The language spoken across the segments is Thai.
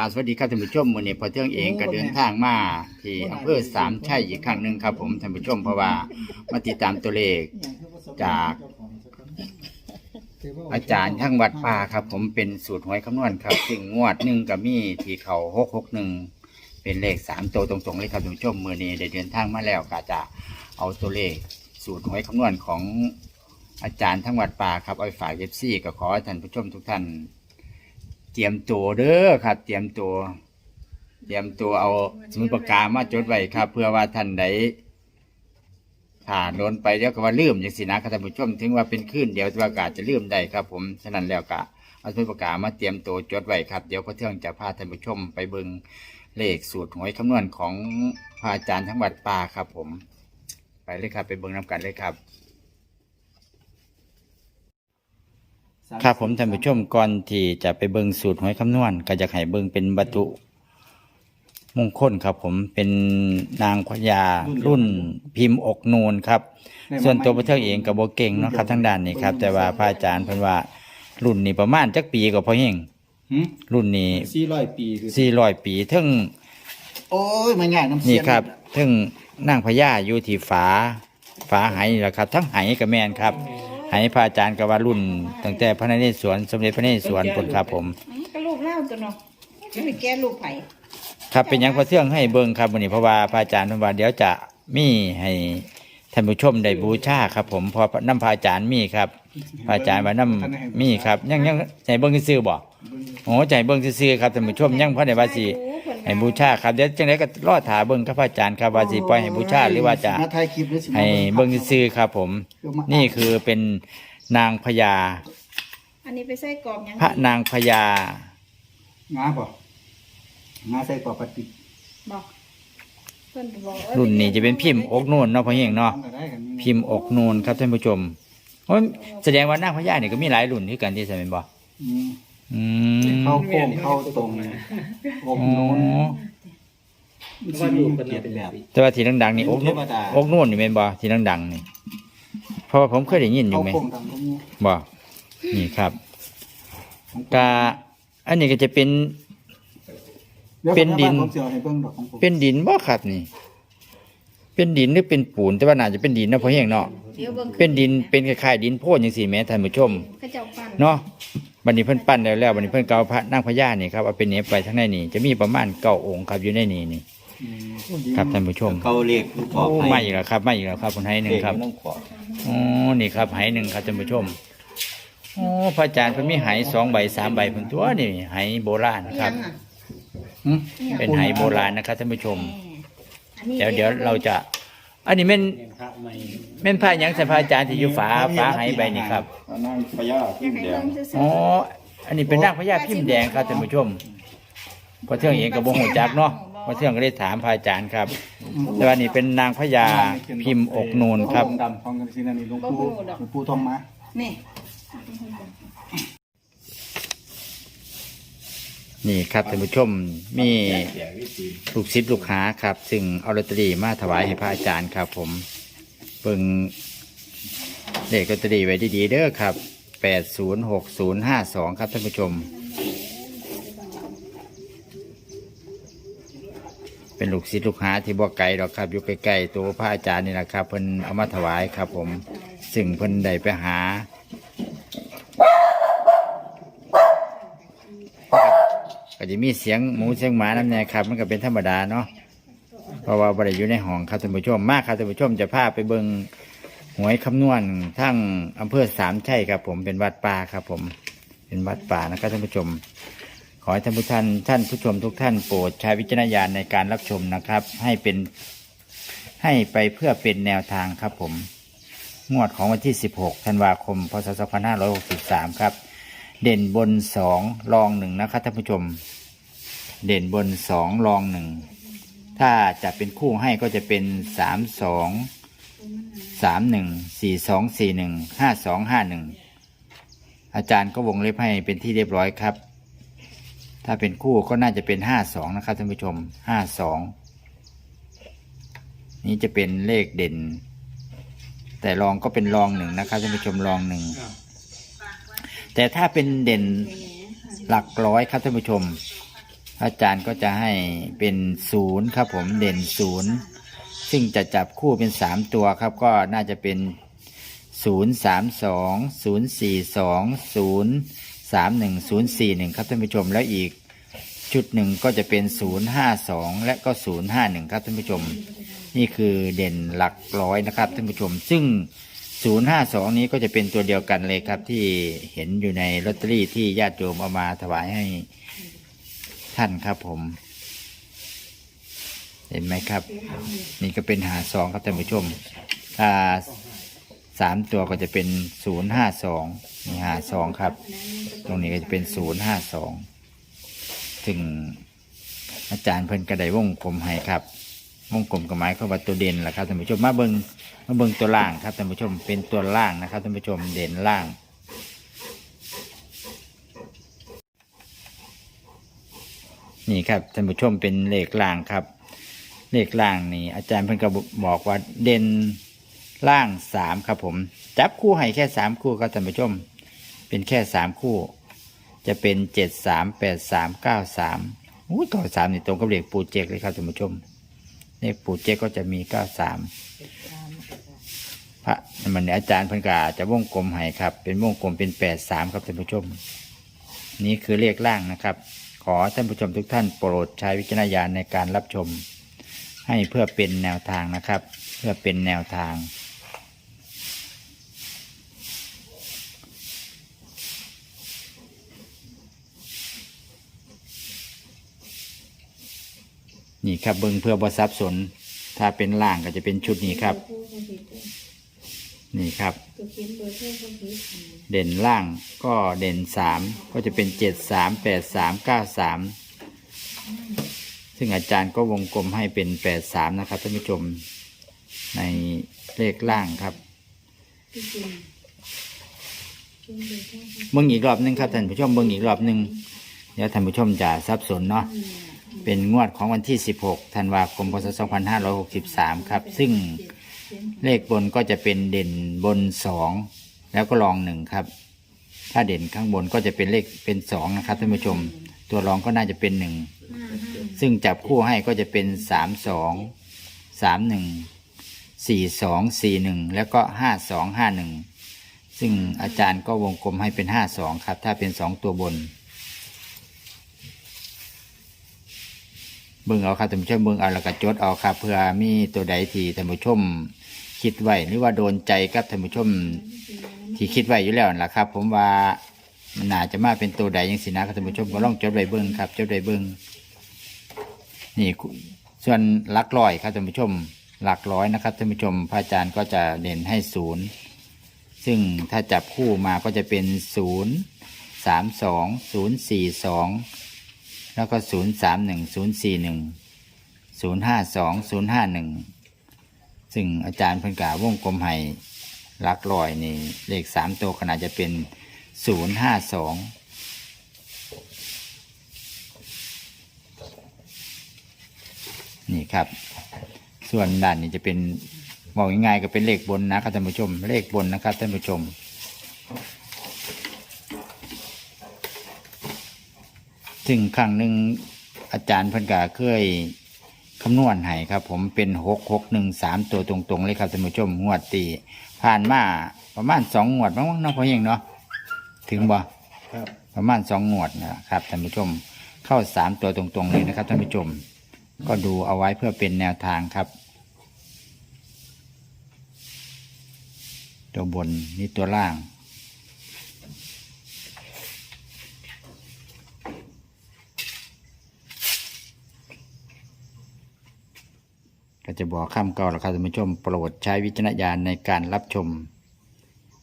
กราบสวัสดีครับท่านผู้ชมวันนี้พอเที่ยงเองก็เดินทางมาที่อำเภอสามชัยอีกครั้งหนึ่งครับ ผมท่านผู้ชมเพราะว่ามาติดตามตัวเลขจาก อาจารย์ทั้งวัดป่าครับ ผมเป็นสูตรหวยคำนวณครับ ซึ่งงวดหนึ่งกับมีที่เขาหกหกหนึ่งเป็นเลขสามตัวตรงๆเลยครับท่านผู้ชมมือนี้ได้เดินทางมาแล้วก็จะเอาตัวเลขสูตรหวยคำนวณของอาจารย์ทั้งวัดป่าครับเอาไปฝากเอฟซีก็ขอให้ท่านผู้ชมทุกท่าน เตรียมตัวเด้อครับ เตรียมตัวเตรียมตัวเอาสมุดปากกามาจดไว้ครับ เพื่อว่าท่านใดถ้าโดนไปเดี๋ยวก็ว่าลืมอย่างสินะครับท่านผู้ชมถึงว่าเป็นคลื่นเดี๋ยวอากาศจะลืมได้ครับ ผมฉะนั้นแล้วก็เอาสมุดปากกามาเตรียมตัวจดไว้ครับ เดี๋ยวพอเที่ยงจะพาท่านผู้ชมไปเบิ่งเลขสูตรหวยคำนวณของพระอาจารย์ทั้งวัดป่าครับ ผม ไปเลยครับ ไปเบิ่งน้ำกันเลยครับ ครับผมท่านผู้ชมก่อนที่จะไปเบิ่งสูตรหวยคำนวณก็จะให้เบิ่งเป็นวัตถุมงคลครับ ผมเป็นนางพญารุ่นพิมพ์อกนูนครับ ส่วนตัวพระเท่าเองกับโบเก่งเนาะครับทั้งด้านนี้ครับ แต่ว่าพระอาจารย์เพิ่นว่ารุ่นนี้ประมาณจักปีก็พอเฮงรุ่นนี้สี่ร้อยปีคือสี่ร้อยปีถึงโอ้ยมันง่ายน้ำเสีนี่ยครับถึงนางพญาอยู่ที่ฝาฝาไหนี่แหละครับ ทั้งไหกับแมนครับ ไหพระอาจารย์ก็ว่ารุ่น ตั้งแต่พระนเรศวรสมเด็จพระนเรศวรพุ่นครับผมอืมก็ลูกเล่าตัวเนาะจะไปแก้ลูกไผ่ครับเป็นหยังพระเทื่องให้เบิ่งครับวันนี้เพราะว่าพระอาจารย์เพิ่นว่าเดี๋ยวจะมีให้ท่านผู้ชมได้บูชาครับ ผมเพอน้ำพระอาจารย์มีครับพระอาจารย์ว่าน้ำมีครับยังยังใจเบิ่งซื่อๆบ่ โอ้ใจเบิ่งซื่อๆครับท่านผู้ชมยังพระในว่าสิให้บูชาครับเดี๋ยวจังไดก็รอถาเบิ่งครับพระอาจารย์ครับว่าสิปล่อยให้บูชาหรือว่าจะมาถ่ายคลิปหรือสิให้เบิ่งซื่อๆครับ ผม นี่คือเป็นนางพญาอันนี้ไปใส่กรอบยังพระนางพญางาป่ะงาใส่ปอปฏิบอกเพิ่นบอกว่ารุ่นนี้จะเป็นพิมพ์อกนูนเนาะพ่อเฮงเนาะพิมพ์อกนูนครับท่านผู้ชมโอ้ยแสดงว่านางพญาเนี่ยก็มีหลายรุ่นที่กันที่ใช่ไหมนบ่ อืมอืมเข้าโค้งเข้าตรงออ๋กโน้นอว่าดูเป็นแบบแบบแต่ว่าที่ดังๆนี่อกนูนเทวดาอกนูนนี่เป็นบ่ที่ดังๆนี่เพราะว่าผมเคยได้ยินอเข้ายู่ไหมโค้งทางตรงนี้บ่นี่ครับกาอันนี้ก็จะเป็นดี๋ยวเป็นดินผมเสียวให้เบิ่งดอกของผมเป็นดินบ่ครับนี่ เป็นดินหรือเป็นปูนแต่ว่าน่าจะเป็นดินนะพ่อเฮงเนาะเดี๋ยวเบิ่งเป็นดินเป็นคล้ายๆดินโพนจังซี่แหม่ท่านผู้ชมเขาเจ้าปั้นเนาะ บัดนี้เพิ่นปั้นแล้วแล้วบัดนี้เพิ่นก็เอาพระนางพญานี่ครับเอาเป็นเนบไปทั้งในนี่จะมีประมาณเก้าองค์ครับอยู่ในนี่นี่อืมครับท่านผู้ชมเขาเรียกลูกขอโอ้ไผ่มาอีกแล้วครับมาอีกแล้วครับคนให้หนึ่งครับเด็กไม่ต้องขออ๋อนี่ครับไหหนึ่งครับท่านผู้ชมโอ้พระอาจารย์เพิ่นมีไหสองใบสามใบเพิ่นตัวนี่ไหโบราณครับอืมเป็นไหโบราณนะครับท่านผู้ชมอันนี้เดี๋ยวเดี๋ยวเราจะ อันนี้แม่นแม่นผ้าหยังใส่พระอาจารย์ที่อยู่ฝาฝาไหใบนี่ครับนางพญาอยาพิกมพ์ให้แดเบิ่งงซื่ออ๋ออันนี้เป็นนางพญาพิมพ์แดงครับท่านผู้ชมพอเที่ยงเองกับบ่ฮู้จักเนาะพอเที่ยงก็ได้ถามพระอาจารย์ครับ แต่ว่านี่เป็นนางพญาพิมพ์อกนูนครับ ดำของกันสินันนี่หลวงปู่หลวงปู่ทองมาๆนี่ นี่ครับท่านผู้ชมมีลูกศิษย์ลูกหาครับ ซึ่งเอาลอตเตอรี่มาถวายให้พระอาจารย์ครับ ผมเบิ่งเลขลอตเตอรี่ไว้ดีๆเด้อครับแปดศูนย์หกศูนย์ห้าสองครับท่านผู้ชม เป็นลูกศิษย์ลูกหาที่บ่ไกลหรอกครับอยู่ใกล้ๆตัวพระอาจารย์นี่แหละครับเพิ่นเอามาถวายครับ ผมซึ่งเพิ่นได้ไปหา ก็จะมีเสียงหมูเสียงหมานั่นแน่ครับ มันก็เป็นธรรมดาเนาะเพราะว่าบริอยู่ในห้องครับท่านผู้ชมมากครับท่านผู้ชมจะพาไปเบิงหวยคำนวณทั้งอำเภอสามชัยครับ ผมเป็นวัดป่าครับ ผมเป็นวัดป่านะครับท่านผู้ชม ขอให้ท่านผู้ท่านท่านผู้ชมทุกท่านโปรดใช้วิจารณญาณในการรับชมนะครับ ให้เป็นให้ไปเพื่อเป็นแนวทางครับผม งวดของวันที่ 16 ธันวาคม พศ 2563 ครับ เด่นบนสองรองหนึ่งนะครับท่านผู้ชม เด่นบนสองรองหนึ่งถ้าจะเป็นคู่ให้ก็จะเป็นสามสองสามหนึ่งสี่สองสี่หนึ่งห้าสองห้าหนึ่งอาจารย์ก็วงเล็บให้เป็นที่เรียบร้อยครับ ถ้าเป็นคู่ก็น่าจะเป็นห้าสองนะครับท่านผู้ชมห้าสองนี่จะเป็นเลขเด่น แต่รองก็เป็นรองหนึ่งนะครับท่านผู้ชมรองหนึ่ง แต่ถ้าเป็นเด่นหลักร้อยครับท่านผู้ชม อาจารย์ก็จะให้เป็นศูนย์ครับผมเด่นศูนย์ซึ่งจะจับคู่เป็นสามตัวครับก็น่าจะเป็นศูนย์สามสองศูนย์สี่สองศูนย์สามหนึ่งศูนย์สี่หนึ่งครับท่านผู้ชมแล้วอีกชุดหนึ่งก็จะเป็นศูนย์ห้าสองและก็ศูนย์ห้าหนึ่งครับท่านผู้ชม นี่คือเด่นหลักร้อยนะครับท่านผู้ชม ซึ่ง 052นี้ก็จะเป็นตัวเดียวกันเลยครับ ที่เห็นอยู่ในลอตเตอรี่ที่ญาติโยมเอามาถวายให้ท่านครับผม เห็นไหมครับ นี่ก็เป็นหาสองครับท่านผู้ชมถ้าสามตัวก็จะเป็น052นี่หาสองครับ ตรงนี้ก็จะเป็น052ถึงอาจารย์เพิ่นกระไดวงกลมให้ครับ วงกลมกับไม้เข้าว่าตัวเด่นแหละครับท่านผู้ชมมาเบิงมาเบิงตัวล่างครับท่านผู้ชมเป็นตัวล่างนะครับท่านผู้ชมเด่นล่าง นี่ครับท่านผู้ชมเป็นเลขล่างครับ เลขล่างนี่อาจารย์เพิ่นก็บอกว่าเด่นล่างสามครับผม จับคู่ให้แค่สามคู่ครับท่านผู้ชม เป็นแค่สามคู่ จะเป็นเจ็ดสามแปดสามเก้าสามอุ้ยเก้าสามนี่ตรงกับเลขปูเจกเลยครับท่านผู้ชม เลขปู่เจ๊กก็จะมีเก้าสามพระมันเนี่ยอาจารย์เพันกาจะวงกลมให้ครับ เป็นวงกลมเป็นแปดสามครับท่านผู้ชม นี่คือเลขล่างนะครับ ขอท่านผู้ชมทุกท่านโปรดใช้วิจารณญาณในการรับชม ให้เพื่อเป็นแนวทางนะครับ เพื่อเป็นแนวทาง นี่ครับเบิ้งเพื่อบซับสน ถ้าเป็นล่างก็จะเป็นชุดนี้ครับ นี่ครับ เด่นล่างก็เด่นสามก็จะเป็นเจ็ดสามแปดสามเก้าสามซึ่งอาจารย์ก็วงกลมให้เป็นแปดสามนะครับท่านผู้ชมในเลขล่างครับเบิ้งอีกรอบนึงครับท่านผู้ชมเบิ้งอีกรอบหนึงเดี๋ยวท่านผู้ชมจะสับสนเนาะ เป็นงวดของวันที่ 16 ธันวาคม พศ 2563 ครับ ซึ่งเลขบนก็จะเป็นเด่นบน 2 แล้วก็รอง 1 ครับ ถ้าเด่นข้างบนก็จะเป็นเลขเป็น 2 นะครับท่านผู้ชม ตัวรองก็น่าจะเป็น 1 ซึ่งจับคู่ให้ก็จะเป็น 3 2 3 1 4 2 4 1 แล้วก็ 5 2 5 1 ซึ่งอาจารย์ก็วงกลมให้เป็น 5 2 ครับ ถ้าเป็น 2 ตัวบน บิ่งเอาครับท่านผู้ชมเบิ่งเอาแล้วก็จดเอาครับเพื่อมีตัวใดที่ท่านผู้ชมคิดไว้หรือว่าโดนใจกับท่านผู้ชมที่คิดไว้อยู่แล้วนั่นล่ะครับ ผมว่ามันน่าจะมาเป็นตัวใดยังสินะครับท่านผู้ชมก็ลองจดไว้เบิ่งครับจดไว้เบิ่งนี่ ส่วนหลักร้อยครับท่านผู้ชม หลักร้อยนะครับท่านผู้ชมพระอาจารย์ก็จะเด่นให้ศูนย์ซึ่งถ้าจับคู่มาก็จะเป็นศูนย์สามสองศูนย์สี่สอง แล้วก็ศูนย์สามหนึ่งศูนย์สี่หนึ่งศูนย์ห้าสองศูนย์ห้าหนึ่งซึ่งอาจารย์เพิ่นกาวงกลมให้ลักลอยนี่เลขสามตัวขนาดจะเป็นศูนย์ห้าสองนี่ครับ ส่วนด้านนี้จะเป็นบอกง่ายๆก็เป็นเลขบนนะครับท่านผู้ชม เลขบนนะครับท่านผู้ชม ซึ่งครั้งหนึ่งอาจารย์เพันกาเคยคำนวณให้ครับ ผมเป็นหกหกหนึ่งสามตัวตรงๆเลยครับท่านผู้ชมงวดตีผ่านมาประมาณสองงวดบ้างๆเนาะพอเองเนาะถึงบ่ครับประมาณสองงวดนะครับท่านผู้ชมเข้าสามตัวตรงๆเลยนะครับท่านผู้ชม ก็ดูเอาไว้เพื่อเป็นแนวทางครับ ตัวบนนี่ตัวล่าง ก็จะบอกคำเก่าแล้วครับท่านผู้ชมโปรดใช้วิจารณญาณในการรับชม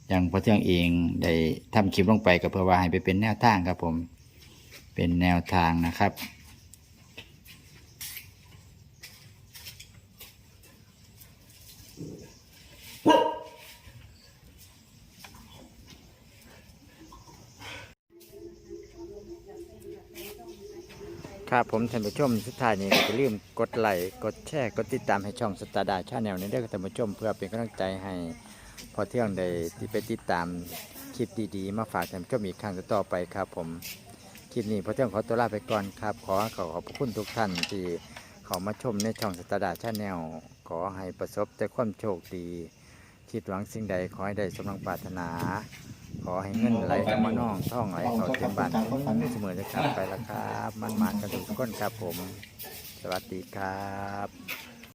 อย่างพระเที่ยงเองได้ทำคลิปลงไปก็เพื่อว่าให้ไปเป็นแนวทางครับผม เป็นแนวทางนะครับ ครับผมท่านผู้ชมสุดท้ายนี้อย่าลืมกดไลค์กดแชร์กดติดตามให้ช่องสตาร์ดาชาแนลนี้ด้วยครับท่านผู้ชมเพื่อเป็นกำลังใจให้พอเที่ยงใดที่ไปติดตามคลิปดีๆ มาฝากท่านผู้ชมอีกครั้งต่อไปครับผมคลิปนี้พระเจ้าขอตัวลาไปก่อนครับ ขอขอขอบพระคุณทุกท่านที่เข้ามาชมในช่องสตาร์ดาชาแนลขอให้ประสบแต่ความโชคดี คิดหวังสิ่งใดขอให้ได้สมดังปรารถนา อให้เงินไหลเข้ามาน้องท่องไหลเข้าเต็มบ้านเต็มเมืองเสมอจะกลับไปแล้วครับ มันมากันทุกคนครับผม สวัสดีครับ